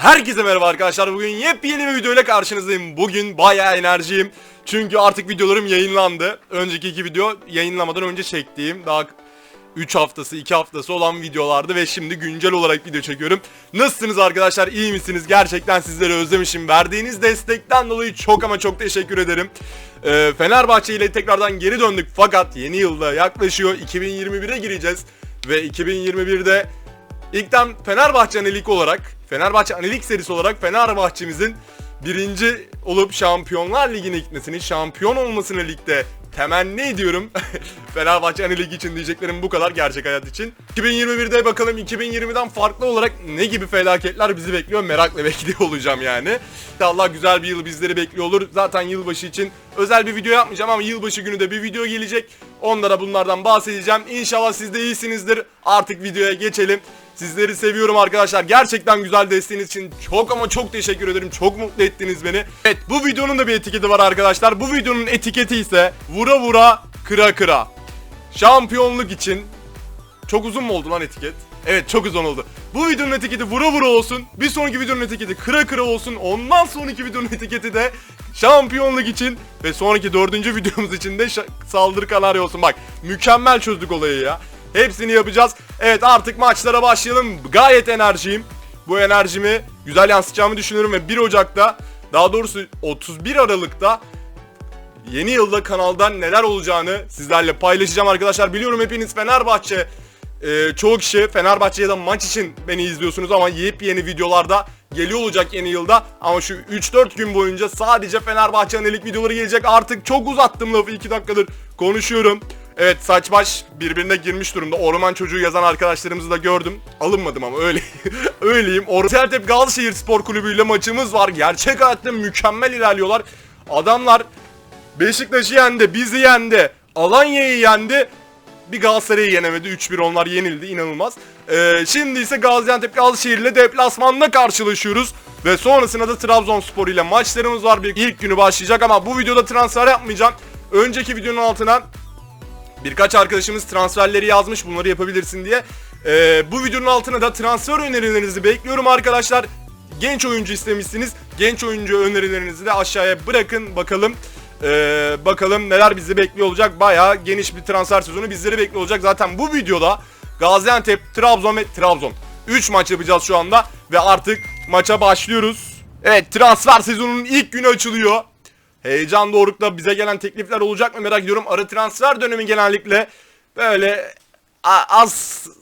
Herkese merhaba arkadaşlar. Bugün yepyeni bir videoyla karşınızdayım. Bugün bayağı enerjiyim. Çünkü artık videolarım yayınlandı. Önceki iki video yayınlamadan önce çektiğim daha 3 haftası 2 haftası olan videolardı ve şimdi güncel olarak video çekiyorum. Nasılsınız arkadaşlar? İyi misiniz? Gerçekten sizleri özlemişim. Verdiğiniz destekten dolayı çok ama çok teşekkür ederim. Ee, Fenerbahçe ile tekrardan geri döndük fakat yeni yılda yaklaşıyor. 2021'e gireceğiz ve 2021'de İlkten Fenerbahçe Anelik olarak, Fenerbahçe Anelik serisi olarak Fenerbahçe'mizin birinci olup Şampiyonlar Ligi'ne gitmesini, şampiyon olmasını ligde temenni ediyorum. Fenerbahçe Anelik için diyeceklerim bu kadar gerçek hayat için. 2021'de bakalım 2020'den farklı olarak ne gibi felaketler bizi bekliyor merakla bekliyor olacağım yani. İnşallah güzel bir yıl bizleri bekliyor olur. Zaten yılbaşı için özel bir video yapmayacağım ama yılbaşı günü de bir video gelecek. Onlara bunlardan bahsedeceğim. İnşallah siz de iyisinizdir. Artık videoya geçelim. Sizleri seviyorum arkadaşlar. Gerçekten güzel desteğiniz için çok ama çok teşekkür ederim. Çok mutlu ettiniz beni. Evet bu videonun da bir etiketi var arkadaşlar. Bu videonun etiketi ise vura vura kıra kıra. Şampiyonluk için çok uzun mu oldu lan etiket? Evet çok uzun oldu. Bu videonun etiketi vura vura olsun. Bir sonraki videonun etiketi kıra kıra olsun. Ondan sonraki videonun etiketi de şampiyonluk için ve sonraki dördüncü videomuz için de saldırı kanarya olsun. Bak mükemmel çözdük olayı ya. Hepsini yapacağız. Evet artık maçlara başlayalım. Gayet enerjiyim. Bu enerjimi güzel yansıtacağımı düşünüyorum ve 1 Ocak'ta daha doğrusu 31 Aralık'ta yeni yılda kanaldan neler olacağını sizlerle paylaşacağım arkadaşlar. Biliyorum hepiniz Fenerbahçe e, çoğu kişi Fenerbahçe ya maç için beni izliyorsunuz ama yepyeni videolarda geliyor olacak yeni yılda. Ama şu 3-4 gün boyunca sadece Fenerbahçe anelik videoları gelecek. Artık çok uzattım lafı 2 dakikadır konuşuyorum. Evet saç baş birbirine girmiş durumda. Orman çocuğu yazan arkadaşlarımızı da gördüm. Alınmadım ama öyle öyleyim. Ortep Galatasaray Spor Kulübü ile maçımız var. Gerçek hayatta mükemmel ilerliyorlar. Adamlar Beşiktaş'ı yendi, bizi yendi, Alanya'yı yendi. Bir Galatasaray'ı yenemedi. 3-1 onlar yenildi. inanılmaz. Ee, şimdi ise Gaziantep Galatasaray ile deplasmanla karşılaşıyoruz. Ve sonrasında da Trabzonspor ile maçlarımız var. Bir ilk günü başlayacak ama bu videoda transfer yapmayacağım. Önceki videonun altına Birkaç arkadaşımız transferleri yazmış bunları yapabilirsin diye. Ee, bu videonun altına da transfer önerilerinizi bekliyorum arkadaşlar. Genç oyuncu istemişsiniz. Genç oyuncu önerilerinizi de aşağıya bırakın bakalım. Ee, bakalım neler bizi bekliyor olacak. Bayağı geniş bir transfer sezonu bizleri bekliyor olacak. Zaten bu videoda Gaziantep, Trabzon ve Trabzon. 3 maç yapacağız şu anda ve artık maça başlıyoruz. Evet transfer sezonunun ilk günü açılıyor. Heyecan doğrultuda bize gelen teklifler olacak mı merak ediyorum. Ara transfer dönemi genellikle böyle az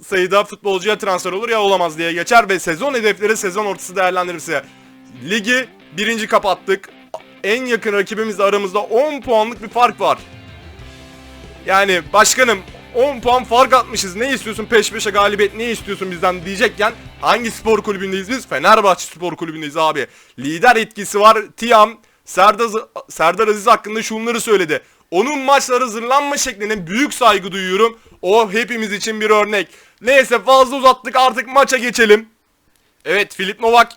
sayıda futbolcuya transfer olur ya olamaz diye geçer ve sezon hedefleri sezon ortası değerlendirirse. Ligi birinci kapattık. En yakın rakibimizle aramızda 10 puanlık bir fark var. Yani başkanım 10 puan fark atmışız. Ne istiyorsun peş peşe galibiyet ne istiyorsun bizden diyecekken hangi spor kulübündeyiz biz? Fenerbahçe Spor Kulübü'ndeyiz abi. Lider etkisi var. Tiam Serdar, Serdar Aziz hakkında şunları söyledi. Onun maçlara hazırlanma şekline büyük saygı duyuyorum. O hepimiz için bir örnek. Neyse fazla uzattık artık maça geçelim. Evet Filip Novak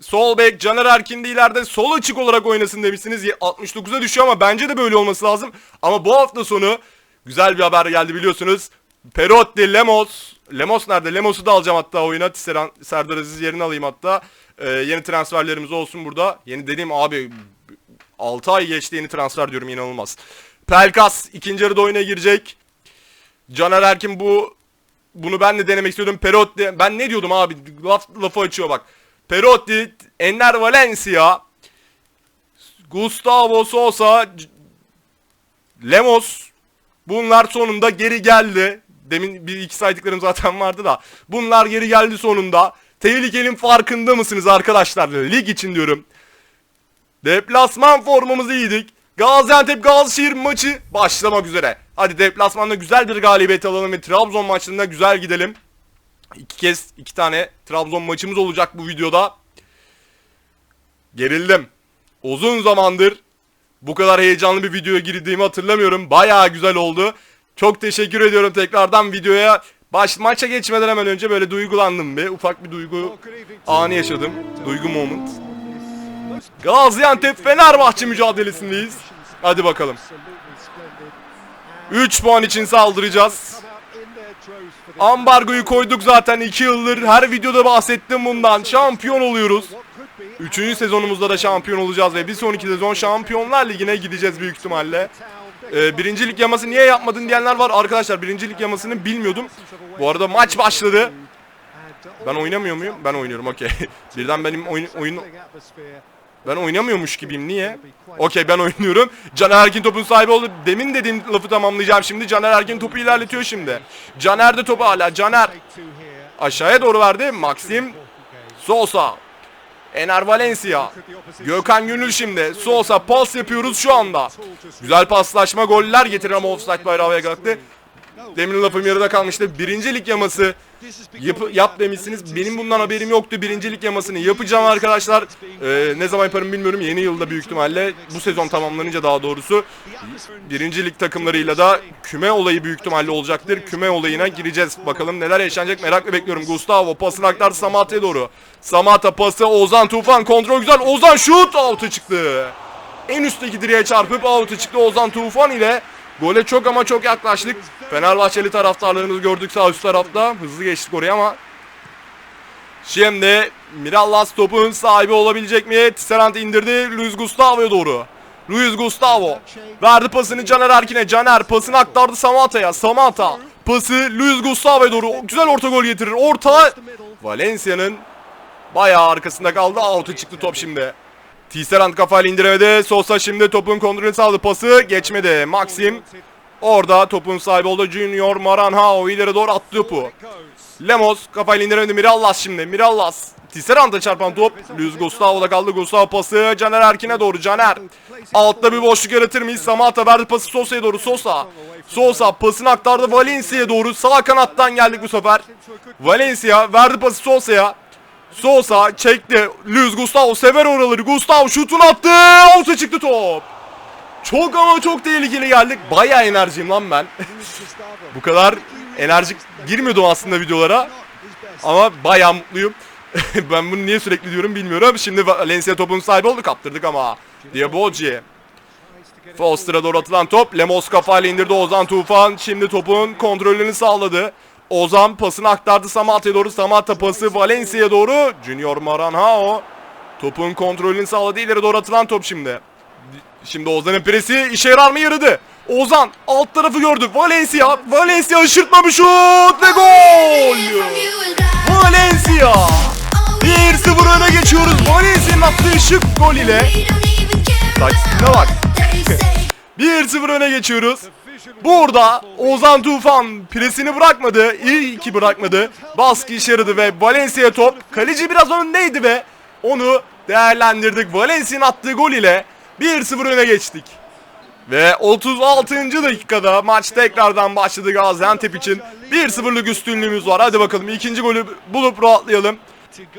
sol bek Caner Erkin de ileride sol açık olarak oynasın demişsiniz. 69'a düşüyor ama bence de böyle olması lazım. Ama bu hafta sonu güzel bir haber geldi biliyorsunuz. Perotti, Lemos. Lemos nerede? Lemos'u da alacağım hatta oyuna. Serdar Aziz yerini alayım hatta. Ee, yeni transferlerimiz olsun burada. Yeni dediğim abi 6 ay geçti yeni transfer diyorum inanılmaz. Pelkas ikinci yarıda oyuna girecek. Caner Erkin bu bunu ben de denemek istiyordum. Perotti ben ne diyordum abi laf, lafı açıyor bak. Perotti, Enner Valencia, Gustavo Sosa, Lemos bunlar sonunda geri geldi. Demin bir iki saydıklarım zaten vardı da. Bunlar geri geldi sonunda. Tehlikenin farkında mısınız arkadaşlar? Lig için diyorum. Deplasman formamızı giydik. Gaziantep Galatasaray maçı başlamak üzere. Hadi deplasmanda güzel bir galibiyet alalım ve Trabzon maçlarında güzel gidelim. İki kez iki tane Trabzon maçımız olacak bu videoda. Gerildim. Uzun zamandır bu kadar heyecanlı bir videoya girdiğimi hatırlamıyorum. Bayağı güzel oldu. Çok teşekkür ediyorum tekrardan videoya. Baş maça geçmeden hemen önce böyle duygulandım bir. Ufak bir duygu anı yaşadım. Duygu moment. Gaziantep Fenerbahçe mücadelesindeyiz. Hadi bakalım. 3 puan için saldıracağız. Ambargoyu koyduk zaten 2 yıldır. Her videoda bahsettim bundan. Şampiyon oluyoruz. Üçüncü sezonumuzda da şampiyon olacağız ve bir sonraki sezon Şampiyonlar Ligi'ne gideceğiz büyük ihtimalle. Ee, birincilik yaması niye yapmadın diyenler var. Arkadaşlar birincilik yamasını bilmiyordum. Bu arada maç başladı. Ben oynamıyor muyum? Ben oynuyorum okey. Birden benim oyun, oyun ben oynamıyormuş gibiyim niye? Okey ben oynuyorum. Caner Erkin topun sahibi oldu. Demin dediğim lafı tamamlayacağım şimdi. Caner Erkin topu ilerletiyor şimdi. Caner de topu hala. Caner aşağıya doğru verdi. Maxim Sosa. Ener Valencia. Gökhan Gönül şimdi. Sosa pas yapıyoruz şu anda. Güzel paslaşma goller getirir ama offside bayrağı havaya. Demin lafım yarıda kalmıştı. Birincilik yaması yap, yap demişsiniz. Benim bundan haberim yoktu. Birincilik yamasını yapacağım arkadaşlar. Ee, ne zaman yaparım bilmiyorum. Yeni yılda büyük ihtimalle bu sezon tamamlanınca daha doğrusu birincilik takımlarıyla da küme olayı büyük ihtimalle olacaktır. Küme olayına gireceğiz. Bakalım neler yaşanacak merakla bekliyorum. Gustavo pasını aktardı Samata'ya doğru. Samata pası Ozan Tufan kontrol güzel. Ozan şut out'a çıktı. En üstteki direğe çarpıp out'a çıktı Ozan Tufan ile. Gole çok ama çok yaklaştık. Fenerbahçeli taraftarlarımızı gördük sağ üst tarafta. Hızlı geçtik oraya ama. Şimdi Mirallas topun sahibi olabilecek mi? Tisserand indirdi. Luis Gustavo'ya doğru. Luis Gustavo verdi pasını Caner Erkin'e. Caner pasını aktardı Samata'ya. Samata pası Luis Gustavo'ya doğru. Güzel orta gol getirir. Orta Valencia'nın bayağı arkasında kaldı. Out'a çıktı top şimdi. Tisserand kafayla indiremedi. Sosa şimdi topun kontrolünü sağladı. Pası geçmedi. Maxim orada topun sahibi oldu. Junior Maranhao ileri doğru attı topu. Lemos kafayla indiremedi. Mirallas şimdi. Mirallas. Tisserand'a çarpan top. Luis Gustavo'da kaldı. Gustavo pası Caner Erkin'e doğru. Caner. Altta bir boşluk yaratır mıyız? Samata verdi pası Sosa'ya doğru. Sosa. Sosa pasını aktardı Valencia'ya doğru. Sağ kanattan geldik bu sefer. Valencia verdi pası Sosa'ya. Sosa çekti. Luis Gustavo sever oraları. Gustavo şutunu attı. Out'a çıktı top. Çok ama çok tehlikeli geldik. Bayağı enerjiyim lan ben. Bu kadar enerjik girmiyordum aslında videolara. Ama bayağı mutluyum. ben bunu niye sürekli diyorum bilmiyorum. Şimdi Valencia topun sahibi oldu. Kaptırdık ama. Diabogi. Foster'a doğru atılan top. Lemos kafayla indirdi Ozan Tufan. Şimdi topun kontrolünü sağladı. Ozan pasını aktardı Samata'ya doğru. Samata pası Valencia'ya doğru. Junior Maranhao. Topun kontrolünü sağladı. İleri doğru atılan top şimdi. Şimdi Ozan'ın presi işe yarar mı yaradı. Ozan alt tarafı gördü. Valencia. Valencia ışırtma bir şut ve gol. Valencia. 1-0 öne geçiyoruz. Valencia'nın attığı şık gol ile. Taksimine bak. 1-0 öne geçiyoruz. Burada Ozan Tufan presini bırakmadı. İyi ki bırakmadı. Baskı işe yaradı ve Valencia top. Kaleci biraz öndeydi ve onu değerlendirdik. Valencia'nın attığı gol ile 1-0 öne geçtik. Ve 36. dakikada maç tekrardan başladı Gaziantep için. 1-0'lık üstünlüğümüz var. Hadi bakalım ikinci golü bulup rahatlayalım.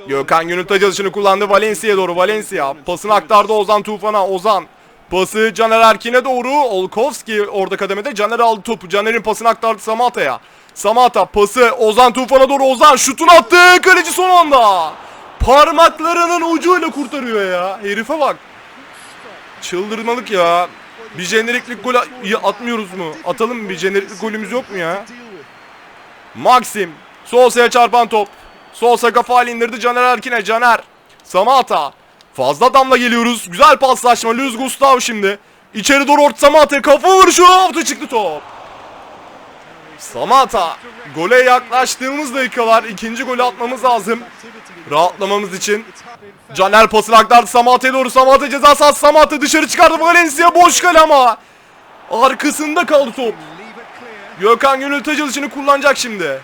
Gökhan Gönül taç atışını kullandı Valencia'ya doğru. Valencia pasını aktardı Ozan Tufan'a. Ozan pası Caner Erkin'e doğru. Olkowski orada kademede. Caner aldı topu. Caner'in pasını aktardı Samata'ya. Samata pası Ozan Tufan'a doğru. Ozan şutunu attı. Kaleci son anda. Parmaklarının ucuyla kurtarıyor ya. Herife bak. Çıldırmalık ya. Bir jeneriklik gol atmıyoruz mu? Atalım? Bir jeneriklik golümüz yok mu ya? Maxim. Sosa'ya çarpan top. Sosa kafayla indirdi Caner Erkin'e. Caner. Samata. Fazla damla geliyoruz. Güzel paslaşma. Luis Gustavo şimdi. İçeri doğru orta Samata. Kafa vuruşu. Altı çıktı top. Samata. Gole yaklaştığımız dakikalar. ikinci golü atmamız lazım. Rahatlamamız için. Caner pasını aktardı Samata'ya doğru. Samata ceza sahası. Samata dışarı çıkardı. Valencia boş kale ama. Arkasında kaldı top. Gökhan Gönül taç alışını kullanacak şimdi.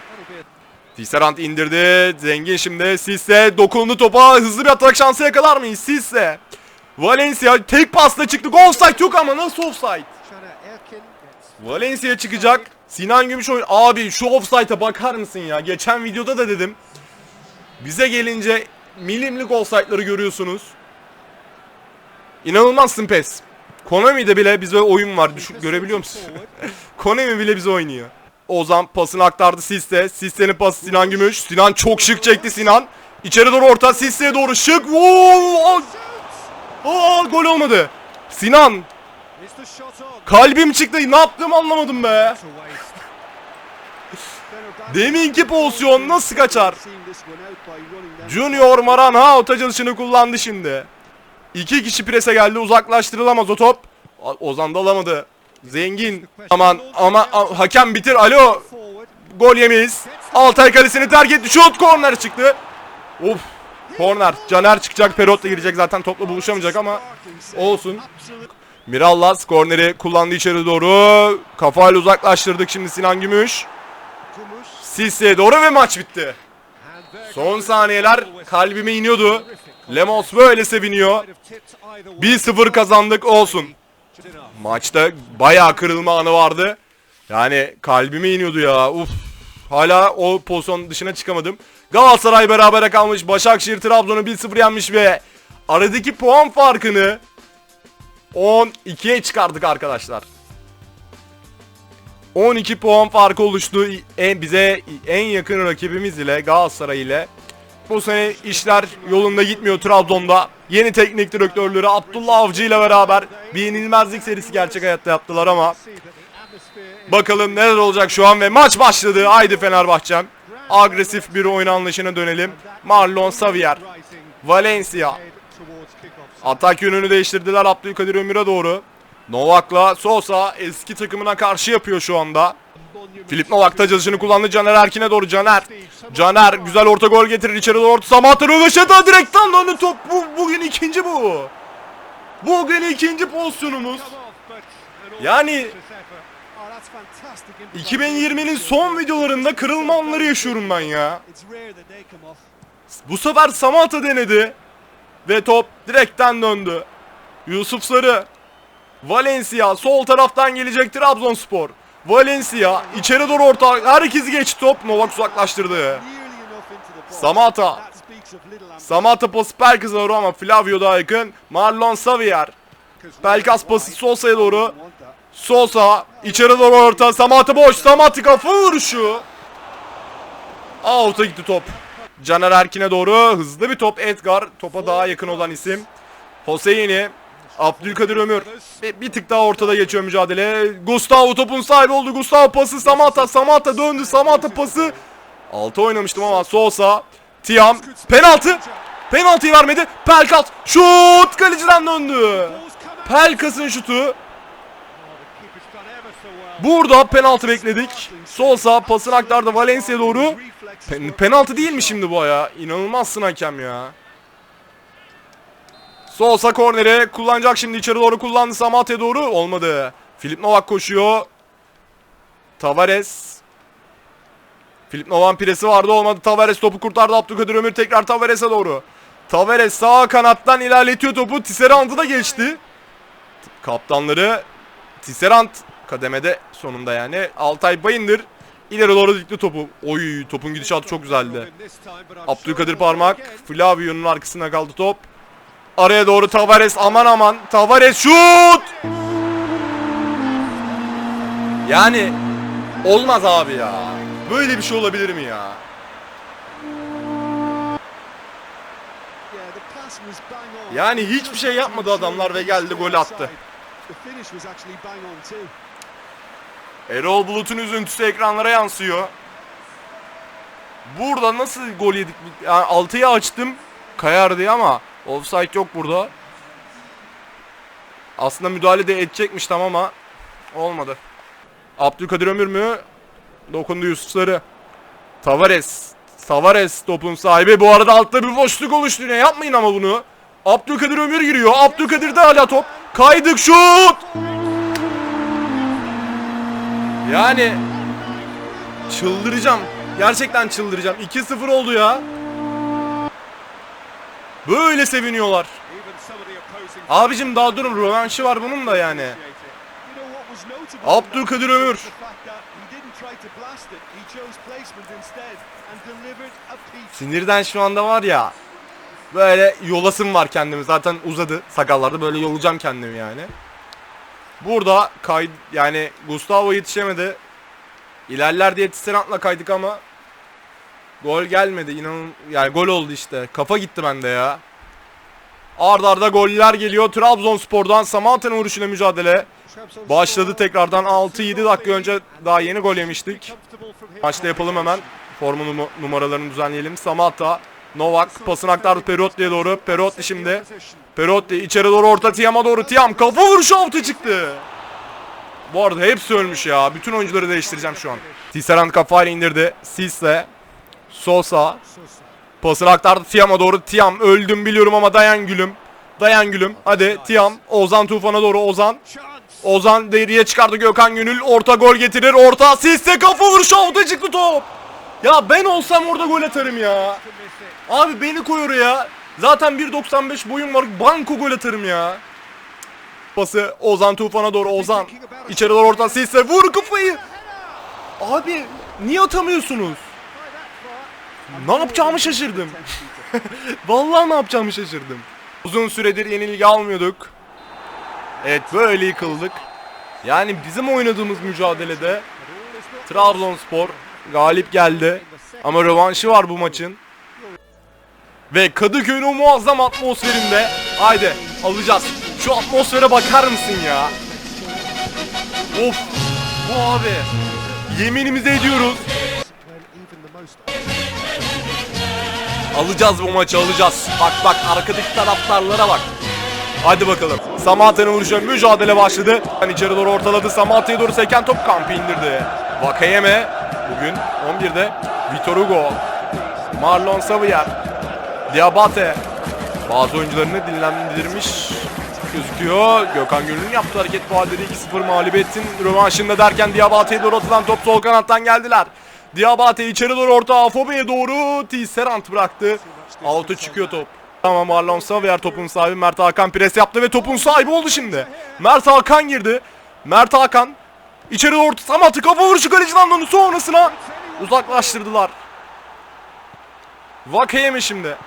Tisserand indirdi. Zengin şimdi. Sisse dokundu topa. Hızlı bir atak şansı yakalar mıyız? Sisse. Valencia tek pasla çıktı. Offside yok ama nasıl offside? Valencia çıkacak. Sinan Gümüşoy abi şu offside'a bakar mısın ya? Geçen videoda da dedim. Bize gelince milimlik offside'ları görüyorsunuz. İnanılmazsın pes. Konami'de bile bize oyun var. Düşün, görebiliyor musun? Konami bile bize oynuyor. Ozan pasını aktardı Sisse. Sisse'nin pası Sinan Gümüş. Sinan çok şık çekti Sinan. İçeri doğru orta Sisse'ye doğru şık. Oo! Aa, gol olmadı. Sinan kalbim çıktı. Ne yaptığımı anlamadım be. Deminki pozisyon nasıl kaçar? Junior Maran out açılışını kullandı şimdi. İki kişi prese geldi uzaklaştırılamaz o top. Ozan da alamadı. Zengin. Aman ama a- hakem bitir. Alo. Gol yemeyiz. Altay kalesini terk etti. Şut korner çıktı. Of. Korner. Caner çıkacak. Perot da girecek zaten topla buluşamayacak ama olsun. Mirallas korneri kullandı içeri doğru. Kafayla uzaklaştırdık şimdi Sinan Gümüş. Sisse'ye doğru ve maç bitti. Son saniyeler kalbime iniyordu. Lemos böyle seviniyor. 1-0 kazandık olsun. Maçta bayağı kırılma anı vardı. Yani kalbime iniyordu ya. Uf. Hala o pozisyon dışına çıkamadım. Galatasaray berabere kalmış. Başakşehir Trabzon'u 1-0 yenmiş ve aradaki puan farkını 12'ye çıkardık arkadaşlar. 12 puan farkı oluştu. En, bize en yakın rakibimiz ile Galatasaray ile. Bu sene işler yolunda gitmiyor Trabzon'da. Yeni teknik direktörleri Abdullah Avcı ile beraber bir yenilmezlik serisi gerçek hayatta yaptılar ama bakalım neler olacak şu an ve maç başladı. Haydi Fenerbahçem. Agresif bir oyun anlayışına dönelim. Marlon Xavier, Valencia. Atak yönünü değiştirdiler Abdülkadir Ömür'e doğru. Novak'la Sosa eski takımına karşı yapıyor şu anda. Filip Novak tacılışını kullandı Caner Erkin'e doğru Caner. Caner güzel orta gol getirir içeri doğru orta Samatta Röveşata direkten döndü top. Bu, bugün ikinci bu. Bugün ikinci pozisyonumuz. Yani 2020'nin son videolarında kırılma anları yaşıyorum ben ya. Bu sefer Samata denedi. Ve top direkten döndü. Yusuf Sarı. Valencia sol taraftan gelecek Trabzonspor. Valencia içeri doğru orta. Herkesi geçti top. Novak uzaklaştırdı. Samata. Samata pası Pelkas'a doğru ama Flavio daha yakın. Marlon Xavier. Pelkas pası Sosa'ya doğru. Sosa içeri doğru orta. Samata boş. Samata kafa vuruşu. Out'a gitti top. Caner Erkin'e doğru hızlı bir top. Edgar topa daha yakın olan isim. Hoseyini. Abdülkadir Ömür. Bir, bir tık daha ortada geçiyor mücadele. Gustavo topun sahibi oldu. Gustavo pası Samata. Samata döndü. Samata pası. Altı oynamıştım ama Sosa. Tiam. Penaltı. Penaltıyı vermedi. Pelkas. Şut. Kaleciden döndü. Pelkas'ın şutu. Burada penaltı bekledik. Sosa pasını aktardı Valencia'ya doğru. Pen- penaltı değil mi şimdi bu ya? İnanılmazsın hakem ya. Sosa korneri kullanacak şimdi içeri doğru kullandı Samatya'ya doğru. Olmadı. Filip Novak koşuyor. Tavares. Filip Novak'ın piresi vardı olmadı. Tavares topu kurtardı. Abdülkadir Ömür tekrar Tavares'e doğru. Tavares sağ kanattan ilerletiyor topu. Tisserant'ı da geçti. Kaptanları Tisserant kademede sonunda yani. Altay Bayındır ileri doğru dikti topu. Oy topun gidişatı çok güzeldi. Abdülkadir Parmak Flavio'nun arkasında kaldı top. Araya doğru Tavares aman aman. Tavares şut! Yani olmaz abi ya. Böyle bir şey olabilir mi ya? Yani hiçbir şey yapmadı adamlar ve geldi gol attı. Erol Bulut'un üzüntüsü ekranlara yansıyor. Burada nasıl gol yedik? Yani 6'yı açtım. Kayar diye ama offside yok burada. Aslında müdahale de edecekmiştim ama olmadı. Abdülkadir Ömür mü? Dokundu Yusuf Sarı. Tavares. Tavares topun sahibi. Bu arada altta bir boşluk oluştu yine. Yapmayın ama bunu. Abdülkadir Ömür giriyor. Abdülkadir de hala top. Kaydık şut. Yani çıldıracağım. Gerçekten çıldıracağım. 2-0 oldu ya. Böyle seviniyorlar. Abicim daha durun rövanşı var bunun da yani. Abdülkadir Ömür. Sinirden şu anda var ya. Böyle yolasım var kendimi. Zaten uzadı sakallarda böyle yolacağım kendimi yani. Burada kay yani Gustavo yetişemedi. İlerler diye Tisserant'la kaydık ama gol gelmedi. İnanın yani gol oldu işte. Kafa gitti bende ya. Arda arda goller geliyor. Trabzonspor'dan Samatta'nın vuruşuyla mücadele. Başladı tekrardan 6-7 dakika önce daha yeni gol yemiştik. Maçta yapalım hemen. Formu numaralarını düzenleyelim. Samatta, Novak pasını aktardı Perotti'ye doğru. Perotti şimdi. Perotti içeri doğru orta Tiam'a doğru. Tiam kafa vuruşu out'a çıktı. Bu arada hepsi ölmüş ya. Bütün oyuncuları değiştireceğim şu an. Tisserand kafayla indirdi. Sisse. Sosa. Pasını aktardı Tiam'a doğru. Tiam öldüm biliyorum ama dayan gülüm. Dayan gülüm. Hadi Tiam. Ozan Tufan'a doğru Ozan. Ozan deriye çıkardı Gökhan Gönül. Orta gol getirir. Orta Sisse kafa vuruşu out'a çıktı top. Ya ben olsam orada gol atarım ya. Abi beni koy oraya. Zaten 1.95 boyum var. Banko gol atarım ya. Pası Ozan Tufan'a doğru Ozan. İçeri doğru orta Sisse vur kafayı. Abi niye atamıyorsunuz? Ne yapacağımı şaşırdım. Vallahi ne yapacağımı şaşırdım. Uzun süredir yenilgi almıyorduk. Evet böyle yıkıldık. Yani bizim oynadığımız mücadelede Trabzonspor galip geldi. Ama rövanşı var bu maçın. Ve Kadıköy'ün o muazzam atmosferinde haydi alacağız. Şu atmosfere bakar mısın ya? Of bu abi. Yeminimize ediyoruz. Alacağız bu maçı alacağız. Bak bak arkadaki taraftarlara bak. Hadi bakalım. Samatta'nın vuruşu mücadele başladı. Yani içeri doğru ortaladı. Samatta'ya doğru seken top kampı indirdi. Vakayeme bugün 11'de Vitor Hugo, Marlon Savier, Diabate bazı oyuncularını dinlendirmiş gözüküyor. Gökhan Gönül'ün yaptığı hareket faalleri 2-0 mağlubiyetin rövanşında derken Diabate'ye doğru atılan top sol kanattan geldiler. Diabate içeri doğru orta Afobe'ye doğru Tisserant bıraktı. Out'a çıkıyor top. Tamam Marlon Savier topun sahibi Mert Hakan pres yaptı ve topun sahibi oldu şimdi. Mert Hakan girdi. Mert Hakan içeri doğru tam attı kafa vuruşu kaleciden döndü sonrasına uzaklaştırdılar. Vakayeme şimdi.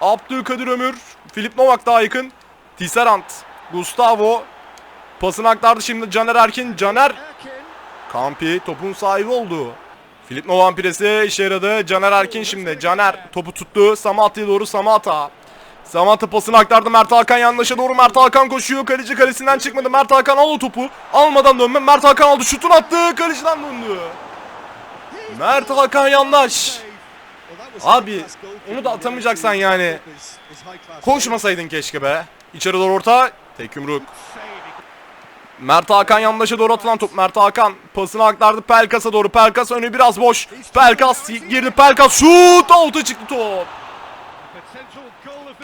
Abdülkadir Ömür, Filip Novak daha yakın. Tisserant, Gustavo pasını aktardı şimdi Caner Erkin. Caner Kampi topun sahibi oldu. Filip Novan presi işe yaradı. Caner Erkin şimdi. Caner topu tuttu. Samatta'ya doğru Samatta. Samatta pasını aktardı Mert Hakan yandaşa doğru Mert Hakan koşuyor. Kaleci kalesinden çıkmadı. Mert Hakan al o topu. Almadan dönme. Mert Hakan aldı. Şutunu attı. Kaleciden döndü. Mert Hakan yandaş. Abi onu da atamayacaksan yani. Koşmasaydın keşke be. İçeri doğru orta. Tek yumruk. Mert Hakan yandaşa doğru atılan top. Mert Hakan pasını aktardı Pelkas'a doğru. Pelkas önü biraz boş. Pelkas girdi. Pelkas şut. Out'a çıktı top.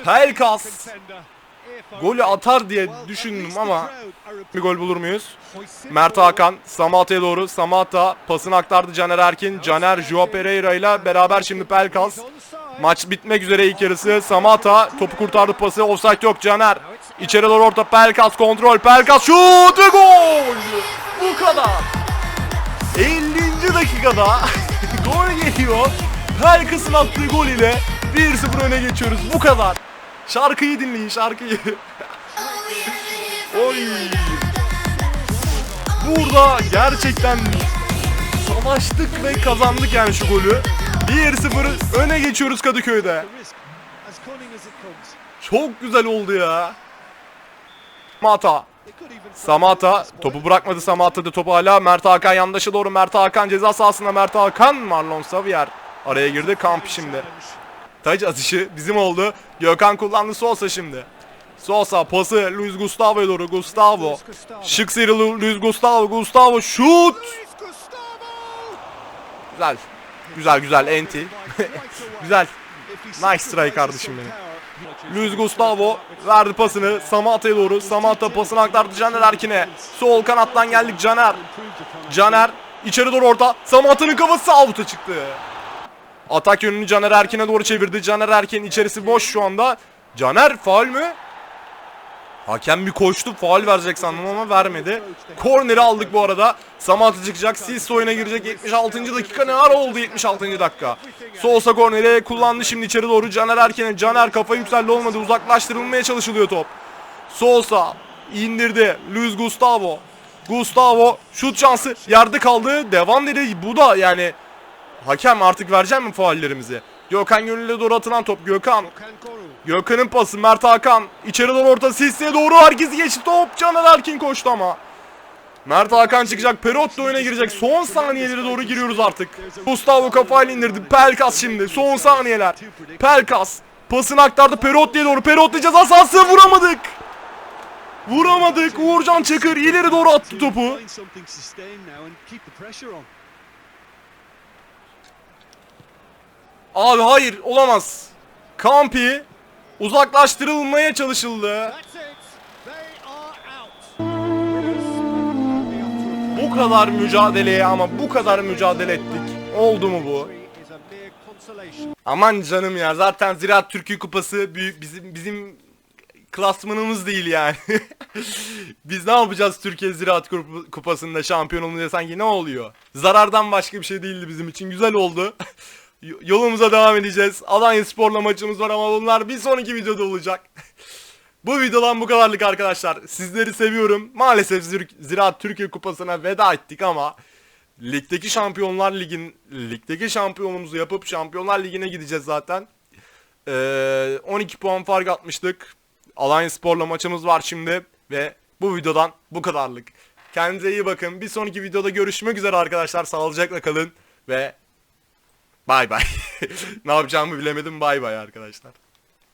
Pelkas. Golü atar diye düşündüm ama bir gol bulur muyuz? Mert Hakan Samatta'ya doğru. Samatta pasını aktardı Caner Erkin. Caner Joao Pereira ile beraber şimdi Pelkas. Maç bitmek üzere ilk yarısı. Samatta topu kurtardı pası. Offside yok Caner. İçeri doğru orta Pelkas kontrol. Pelkas şut ve gol. Bu kadar. 50. dakikada gol geliyor. Pelkas'ın attığı gol ile 1-0 öne geçiyoruz. Bu kadar. Şarkıyı dinleyin şarkıyı. Oy. Burada gerçekten savaştık ve kazandık yani şu golü. 1-0 öne geçiyoruz Kadıköy'de. Çok güzel oldu ya. Mata. Samata topu bırakmadı Samata'da topu hala Mert Hakan yandaşa doğru Mert Hakan ceza sahasında Mert Hakan Marlon Savier araya girdi kamp şimdi. Taç atışı bizim oldu. Gökhan kullandı Sosa şimdi. Sosa pası Luis Gustavo'ya doğru Gustavo. Şık sıyrılı Luis Gustavo. Gustavo şut. Güzel. Güzel güzel enti. güzel. Nice try kardeşim benim. Luis Gustavo verdi pasını Samatta'ya doğru. Samatta pasını aktardı Caner Erkin'e. Sol kanattan geldik Caner. Caner içeri doğru orta. Samatta'nın kafası out'a çıktı. Atak yönünü Caner Erkin'e doğru çevirdi. Caner Erkin içerisi boş şu anda. Caner faul mü? Hakem bir koştu faul verecek sandım ama vermedi. Korneri aldık bu arada. Samatta çıkacak. Sis oyuna girecek. 76. dakika ne ara oldu 76. dakika. Sosa korneri kullandı şimdi içeri doğru Caner Erken'e. Caner kafa yükseldi olmadı. Uzaklaştırılmaya çalışılıyor top. Sosa indirdi. Luis Gustavo. Gustavo şut şansı yerde kaldı. Devam dedi. Bu da yani hakem artık verecek mi faullerimizi? Gökhan Gönül'e doğru atılan top. Gökhan Gökhan'ın pası Mert Hakan. İçeri doğru orta Sisse'ye doğru herkesi geçti. Top Caner Erkin koştu ama. Mert Hakan çıkacak. Perot da oyuna girecek. Son saniyelere doğru giriyoruz artık. Gustavo kafayla indirdi. Pelkas şimdi. Son saniyeler. Pelkas. Pasını aktardı Perotlu'ya doğru. Perotlu ceza sahası vuramadık. Vuramadık. Uğurcan Çakır ileri doğru attı topu. Abi hayır olamaz. Kampi uzaklaştırılmaya çalışıldı. Bu kadar mücadeleye ama bu kadar mücadele ettik. Oldu mu bu? Aman canım ya zaten Ziraat Türkiye Kupası büyük bizim bizim klasmanımız değil yani. Biz ne yapacağız Türkiye Ziraat Kup- Kupası'nda şampiyon olunca sanki ne oluyor? Zarardan başka bir şey değildi bizim için. Güzel oldu. Yolumuza devam edeceğiz. Alanya Spor'la maçımız var ama bunlar bir sonraki videoda olacak. Bu videodan bu kadarlık arkadaşlar. Sizleri seviyorum. Maalesef Zir- Ziraat Türkiye Kupası'na veda ettik ama Ligdeki Şampiyonlar Ligi'nin ligdeki şampiyonumuzu yapıp Şampiyonlar Ligi'ne gideceğiz zaten. Ee, 12 puan fark atmıştık. Alanya Spor'la maçımız var şimdi ve bu videodan bu kadarlık. Kendinize iyi bakın. Bir sonraki videoda görüşmek üzere arkadaşlar. Sağlıcakla kalın ve bay bay. ne yapacağımı bilemedim. Bay bay arkadaşlar.